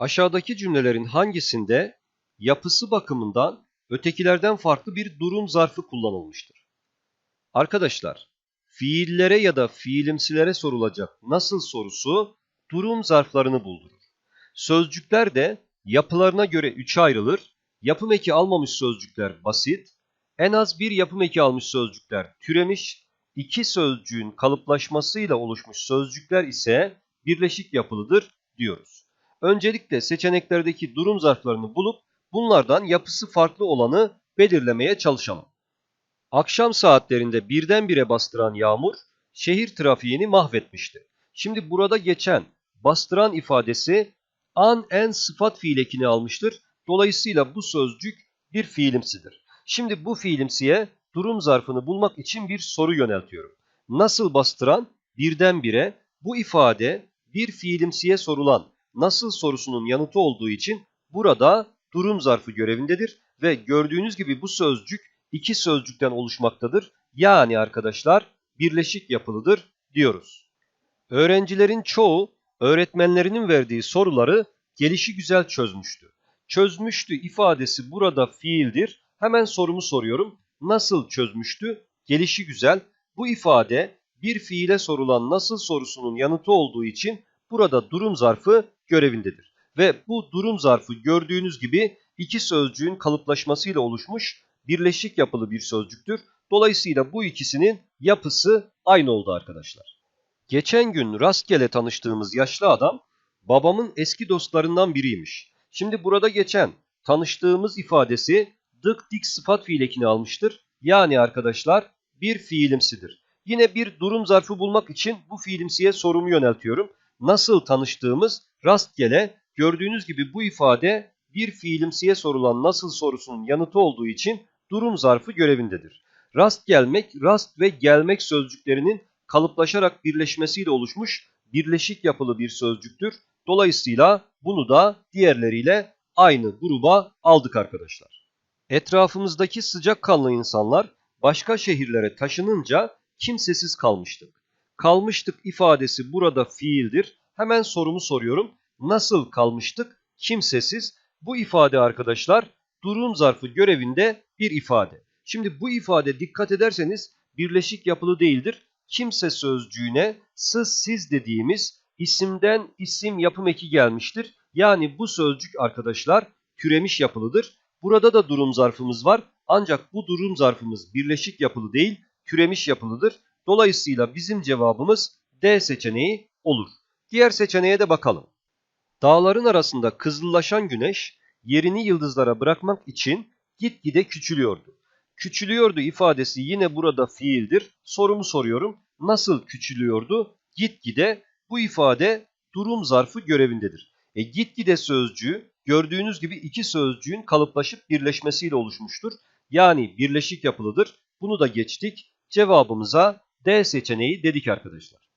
Aşağıdaki cümlelerin hangisinde yapısı bakımından ötekilerden farklı bir durum zarfı kullanılmıştır? Arkadaşlar, fiillere ya da fiilimsilere sorulacak nasıl sorusu durum zarflarını buldurur. Sözcükler de yapılarına göre üçe ayrılır. Yapım eki almamış sözcükler basit, en az bir yapım eki almış sözcükler türemiş, iki sözcüğün kalıplaşmasıyla oluşmuş sözcükler ise birleşik yapılıdır diyoruz. Öncelikle seçeneklerdeki durum zarflarını bulup bunlardan yapısı farklı olanı belirlemeye çalışalım. Akşam saatlerinde birdenbire bastıran yağmur şehir trafiğini mahvetmişti. Şimdi burada geçen bastıran ifadesi an en sıfat fiil ekini almıştır. Dolayısıyla bu sözcük bir fiilimsidir. Şimdi bu fiilimsiye durum zarfını bulmak için bir soru yöneltiyorum. Nasıl bastıran birdenbire bu ifade bir fiilimsiye sorulan nasıl sorusunun yanıtı olduğu için burada durum zarfı görevindedir ve gördüğünüz gibi bu sözcük iki sözcükten oluşmaktadır. Yani arkadaşlar birleşik yapılıdır diyoruz. Öğrencilerin çoğu öğretmenlerinin verdiği soruları gelişi güzel çözmüştü. Çözmüştü ifadesi burada fiildir. Hemen sorumu soruyorum. Nasıl çözmüştü? Gelişi güzel. Bu ifade bir fiile sorulan nasıl sorusunun yanıtı olduğu için burada durum zarfı görevindedir. Ve bu durum zarfı gördüğünüz gibi iki sözcüğün kalıplaşmasıyla oluşmuş birleşik yapılı bir sözcüktür. Dolayısıyla bu ikisinin yapısı aynı oldu arkadaşlar. Geçen gün rastgele tanıştığımız yaşlı adam babamın eski dostlarından biriymiş. Şimdi burada geçen tanıştığımız ifadesi dık dik sıfat fiil ekini almıştır. Yani arkadaşlar bir fiilimsidir. Yine bir durum zarfı bulmak için bu fiilimsiye sorumu yöneltiyorum. Nasıl tanıştığımız rastgele gördüğünüz gibi bu ifade bir fiilimsiye sorulan nasıl sorusunun yanıtı olduğu için durum zarfı görevindedir. Rast gelmek, rast ve gelmek sözcüklerinin kalıplaşarak birleşmesiyle oluşmuş birleşik yapılı bir sözcüktür. Dolayısıyla bunu da diğerleriyle aynı gruba aldık arkadaşlar. Etrafımızdaki sıcakkanlı insanlar başka şehirlere taşınınca kimsesiz kalmıştık. Kalmıştık ifadesi burada fiildir. Hemen sorumu soruyorum. Nasıl kalmıştık? Kimsesiz. Bu ifade arkadaşlar durum zarfı görevinde bir ifade. Şimdi bu ifade dikkat ederseniz birleşik yapılı değildir. Kimse sözcüğüne sız siz dediğimiz isimden isim yapım eki gelmiştir. Yani bu sözcük arkadaşlar türemiş yapılıdır. Burada da durum zarfımız var. Ancak bu durum zarfımız birleşik yapılı değil, türemiş yapılıdır. Dolayısıyla bizim cevabımız D seçeneği olur. Diğer seçeneğe de bakalım. Dağların arasında kızıllaşan güneş yerini yıldızlara bırakmak için gitgide küçülüyordu. Küçülüyordu ifadesi yine burada fiildir. Sorumu soruyorum. Nasıl küçülüyordu? Gitgide bu ifade durum zarfı görevindedir. E gitgide sözcüğü gördüğünüz gibi iki sözcüğün kalıplaşıp birleşmesiyle oluşmuştur. Yani birleşik yapılıdır. Bunu da geçtik. Cevabımıza D seçeneği dedik arkadaşlar.